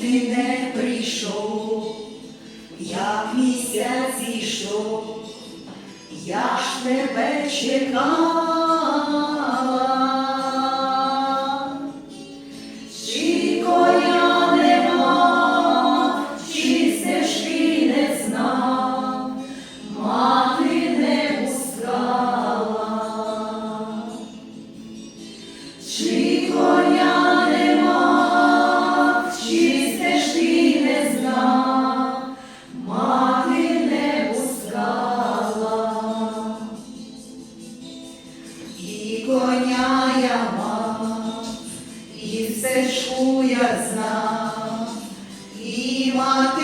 Ти не прийшов, як місяць ішов, я ж тебе чекала, чи коня нема, чи стежки не знав, мати не пускала. Чи коня я мав, і стежку я знав, і мати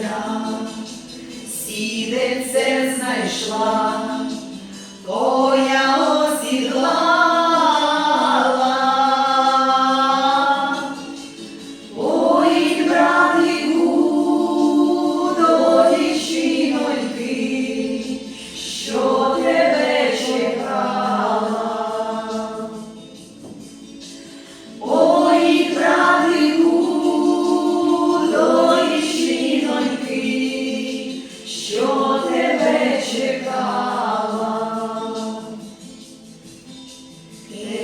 сестра сідеце знайшла, коня